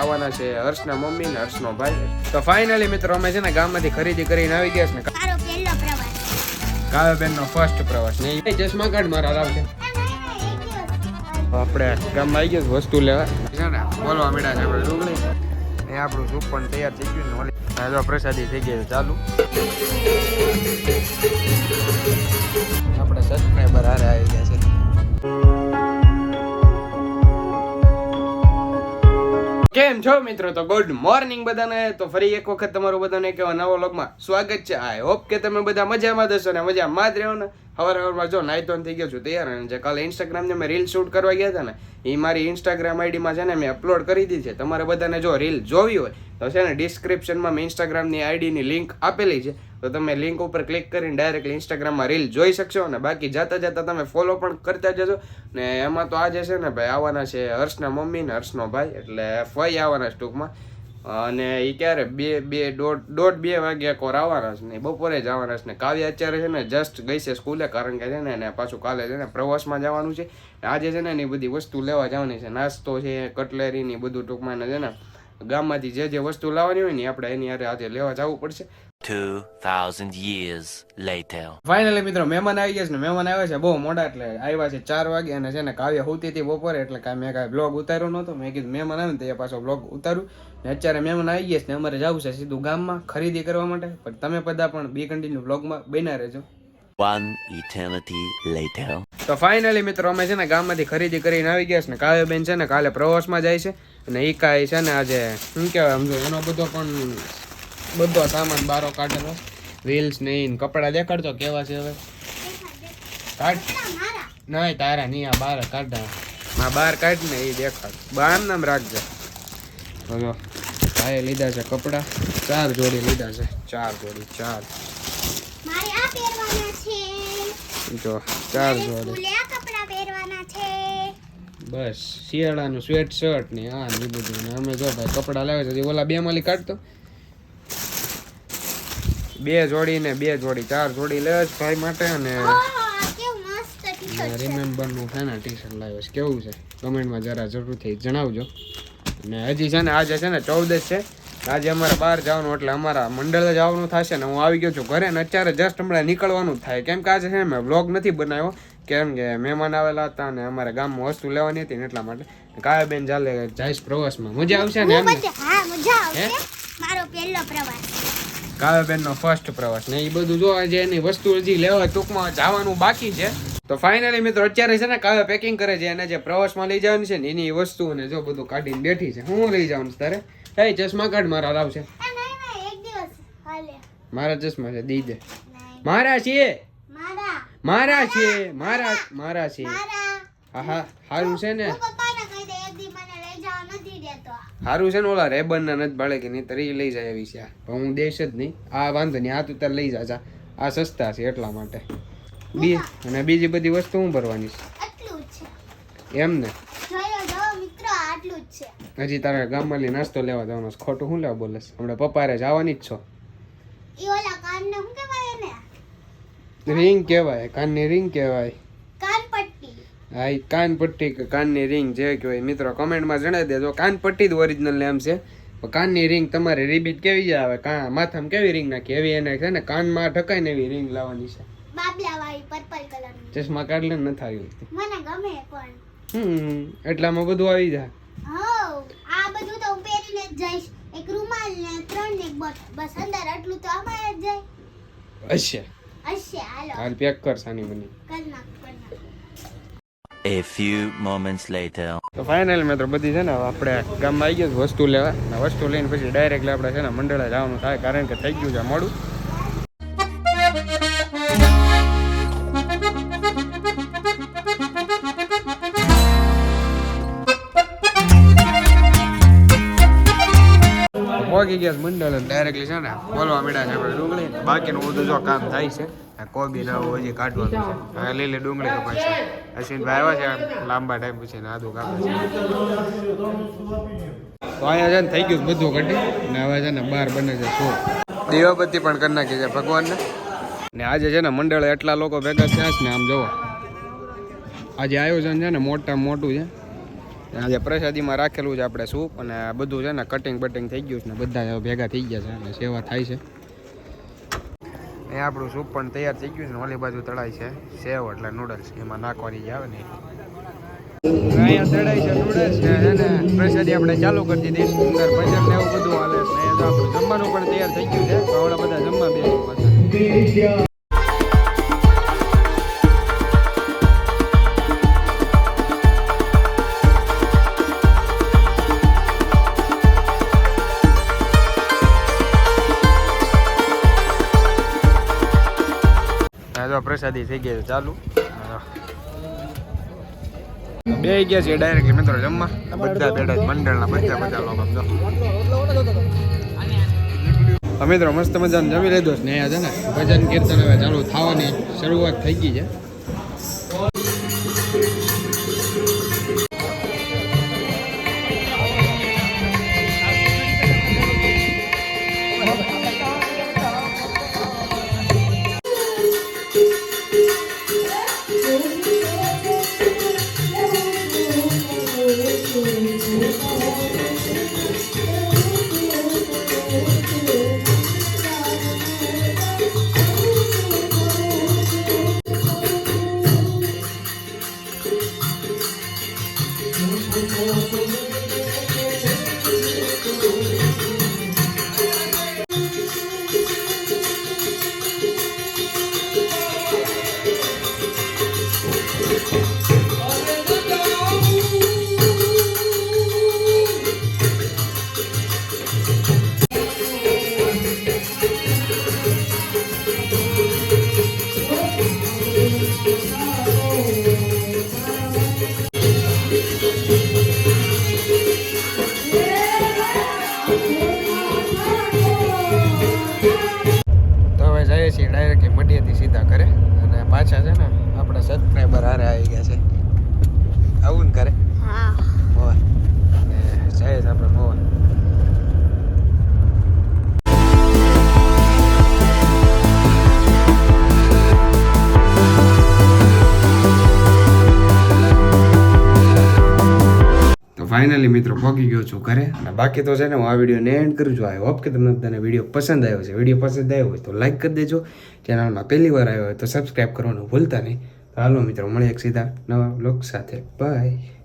આવવાના છે હર્ષના મમ્મી ને હર્ષનો ભાઈ. તો ફાઇનલી મિત્રો અમે છે ને ગામમાંથી ખરીદી કરીને આવી ગયા છે ને તારો પહેલો પ્રવાસ. કાવ્યાબેન નો ફર્સ્ટ પ્રવાસ. ને એ ચશ્મા કાર્ડ મારા લાવશે આપણે ગામમાં આવી ગયા વસ્તુ લેવા. છે ને બોલવા મીડા છે આપણે ડુંગળી. એ આપણું સૂપ પણ તૈયાર થઈ ગયું ને હાલો પ્રસાદી થઈ ગઈ ચાલુ. આપણે સબસ્ક્રાઈબર હારે આવી ગયા છે. કેમ છો મિત્રો? તો ગુડ મોર્નિંગ બધાને. તો ફરી એક વખત તમારું બધાને કેવા નવો લોગમાં સ્વાગત છે. આઈ હોપ કે તમે બધા મજામાં દશો ને મજામાં જ રહો ને હવાર હવારમાં જો નાઈ ધોન થઈ ગયો છું તૈયાર અને જે કાલે ઇન્સ્ટાગ્રામને મેં રીલ શૂટ કરવા ગયા હતા ને એ મારી ઇન્સ્ટાગ્રામ આઈડીમાં છે ને મેં અપલોડ કરી દીધી છે. તમારે બધાને જો રીલ જોવી હોય, તો છે ને ડિસ્ક્રિપ્શનમાં મેં ઇન્સ્ટાગ્રામની આઈડીની લિંક આપેલી છે. તો તમે લિંક ઉપર ક્લિક કરીને ડાયરેક્ટલી ઇન્સ્ટાગ્રામમાં રીલ જોઈ શકશો અને બાકી જાતા જાતા તમે ફોલો પણ કરતા જજો. ને એમાં તો આજે છે ને ભાઈ આવવાના છે હર્ષના મમ્મી ને હર્ષનો ભાઈ, એટલે ફઈ આવવાના છે ટૂંકમાં. અને એ ક્યારે? બે બે, દોઢ દોઢ, બે વાગ્યા કોર આવવાના છે ને બપોરે જ આવવાના છે ને, કાવ્ય અત્યારે છે ને જસ્ટ ગઈ છે સ્કૂલે કારણ કે છે ને, એને પાછું કાલે છે ને, પ્રવાસમાં જવાનું છે. આજે છે ને એની બધી વસ્તુ લેવા જવાની છે. નાસ્તો છે, કટલેરી ની બધું ટૂંકમાં છે ને ગામમાંથી જે જે વસ્તુ લાવવાની હોય ને આપણે એની હારે આજે લેવા જવું પડશે. 2000 years later. ફાઇનલી મિત્રો મહેમાન આવી ગયા છે ને મહેમાન આવ્યા છે બહુ મોડા એટલે આવ્યા છે ચાર વાગે અને છે ને કાવ્ય હોતી હતી બપોરે એટલે કાંઈ મેં કાંઈ બ્લોગ ઉતાર્યો નહોતો. મેં કીધું મહેમાન આવે ને તો એ પાછો બ્લોગ ઉતારું. ને અત્યારે મહેમાન આવી ગયા છે ને અમારે જવું છે સીધું ગામમાં ખરીદી કરવા માટે. પણ તમે બધા પણ બી કન્ટિન્યુ બ્લોગમાં બન્યા રહેજો. One eternity later. તો ફાઇનલી મિત્રો અમે છે ને ગામમાંથી ખરીદી કરીને આવી ગયા છે ને કાવ્યબેન છે ને કાલે પ્રવાસમાં જાય છે. અને એ કાંઈ છે ને આજે શું કહેવાય સમજો એનો બધો પણ બધો સામાન બારો કાઢેલો. રીલ્સ ને ઈ ને કપડાં દેખાડતો કેવા છે હવે? કાઢ. ના તારા નહીં આ બાર કાઢા. આ બાર કાઢ ને એ દેખાડ બહાર નામ રાખજે. બોલો ભાઈ લીધા છે કપડાં. ચાર જોડી લીધા છે. ચાર જોડી ચાર. જો ચાર જોડી. બસ શિયાળાનું સ્વેટ શર્ટ ને આ ને બધું ને અમે જો ભાઈ કપડાં લાવે છે ઓલા બે માલી કાઢતો. બે જોડી ને બે જોડી ચાર જોડી લે જ ભાઈ માટે અને ટી-શર્ટ છે રિમેમ્બરનું છે. ને ટી શર્ટ લાવ્યો છે કેવું છે? કમેન્ટમાં જરા જરૂરથી જણાવજો. અને હજી છે ને આજે છે ને ચૌદસ છે આજે અમારે બહાર જવાનું એટલે અમારા મંડળ જવાનું થશે ને હું આવી ગયો છું ઘરે ને અત્યારે જસ્ટ હમણાં નીકળવાનું થાય. કેમ કે આજે છે ને મેં બ્લોગ નથી બનાવ્યો કેમ કે મહેમાન આવેલા હતા અને અમારે ગામમાં વસ્તુ લેવાની હતી ને એટલા માટે. કાયાબેન ચાલે જઈશ પ્રવાસમાં. મજા આવશે ને હું મજા આવશે. મારો પહેલો પ્રવાસ. કાવ્યાબેન નો ફર્સ્ટ પ્રવાસ ને એ બધું જો આજે એની વસ્તુ હજી લેવા ટૂંકમાં જવાનું બાકી છે. તો ફાઇનલી મિત્રો અત્યારે છે ને કાવ્ય પેકિંગ કરે છે એને જે પ્રવાસમાં લઈ જવાની છે ને એની વસ્તુ ને જો બધું કાઢીને બેઠી છે. હું લઈ જવાનું તારે? એ ચશ્મા કાઢ મારા લાવશે મારા ચશ્મા છે દી મારા છે મારા છે મારા મારા છે. હા હા સારું છે ને? હું પપ્પાને કહી દે એક દી મને લઈ જવા નથી દેતો. સારું છે ને ઓલા રેબન ના નથી ભાડે કે નહીં તરી લઈ જાય એવી છે હું દેશ જ નહીં. આ વાંધો નહીં આ તું તાર લઈ જા આ સસ્તા છે એટલા માટે. બી અને બીજી બધી વસ્તુ હું ભરવાની છે? એમ ને? હજી તારે ગામમાં લઈ નાસ્તો લેવા જવાનો ખોટું શું લેવા બોલે હમણાં પપ્પારે જવાની જ છો. ઓલા કાનને શું કહેવાય એને? રિંગ કહેવાય કાનની રિંગ કહેવાય. કાનપટ્ટી. હા એ કાન પટ્ટી કે કાનની રિંગ જે કહેવાય મિત્રો કમેન્ટમાં જણાવી દેજો. કાન પટ્ટી જ ઓરિજિનલ એમ છે. કાનની રિંગ તમારે રીબીટ કેવી આવે? કાં માથામાં કેવી રિંગ નાખી? એવી એને છે ને કાનમાં ઢકાય ને એવી રિંગ લાવવાની છે. ચશ્મા કાઢલે ને નથી આવી મને ગમે પણ. હમ એટલામાં બધું આવી જાય. અચ્છા આ બધું તો પહેરીને જ જઈશ. એક રૂમાલ ને ત્રણ ને બસ અંદર આટલું તો અમારે જ જાય. હશે હશે હાલો. પેક કર સાની બની A few moments later. તો ફાઇનલ મિત્રો બધી છે ને આપણે ગામમાં આવી ગયું વસ્તુ લેવા. વસ્તુ લઈને પછી ડાયરેક્ટલી આપણે છે ને મંડળે જવાનું થાય કારણ કે થઈ ગયું છે મોડું. પહોંચી ગયા મંડળ ડાયરેક્ટલી છે ને બોલવા મળ્યા છે ડુંગળી. બાકીનું બધું જો કામ થાય છે કોબી ના હજી કાઢવાનું છે. લીલી ડુંગળી કપાય છે અશ્વિનભાઈ આવ્યા છે લાંબા ટાઈમ પછી ને આદુ કાપે છે. તો અહીંયા છે ને થઈ ગયું બધું કટી ને હવે છે ને બહાર બને છે શું દેવાપતિ પણ કરી નાખી છે ભગવાનને. ને આજે છે ને મંડળે એટલા લોકો ભેગા થયા છે ને, આમ જોવો. આજે આયોજન છે ને મોટા મોટું છે. આજે પ્રસાદીમાં રાખેલું છે આપણે સૂપ અને બધું છે ને કટિંગ બટિંગ થઈ ગયું છે ને બધા ભેગા થઈ ગયા છે અને સેવા થાય છે. એ આપણું સૂપ પણ તૈયાર થઈ ગયું છે ને ઓલી બાજુ તળાય છે. સેવ એટલે નૂડલ્સ એમાં નાખવાની જે આવે ને. અહીંયા તળાય છે નૂડલ્સ છે પ્રસાદી આપણે ચાલુ કરી દીધી અંદર ભજન ને એવું બધું હાલે જમવાનું પણ તૈયાર થઈ ગયું છે. તો જો પ્રસાદી થઈ ગઈ ચાલુ. બે ગયા છે ડાયરેક્ટ મિત્રો જમવા. બધા બેઠા મંડળના બધા બધા લોકો. જો. મિત્રો મસ્ત મજાનું જમી લીધો ને અહીંયા છે ને. ભજન કીર્તન હવે ચાલુ થવાની શરૂઆત થઈ ગઈ છે. તો સબસ્ક્રાઈબર હારે આવી ગયા છે. આવું ને કરે હા. અને છે આપણે મોહન તો ફાઇનલી મિત્રો પહોંચી ગયો છું ઘરે. અને બાકી તો છે ને હું આ વિડીયોને એન્ડ કરું છું. આઈ હોપ કે તમને બધાને વીડિયો પસંદ આવ્યો છે. વીડિયો પસંદ આવ્યો હોય તો લાઇક કરી દેજો. ચેનલમાં પહેલી વાર આવ્યો હોય તો સબસ્ક્રાઈબ કરવાનું ભૂલતા નહીં. હાલો મિત્રો મળીએ સીધા નવા બ્લોગ સાથે. બાય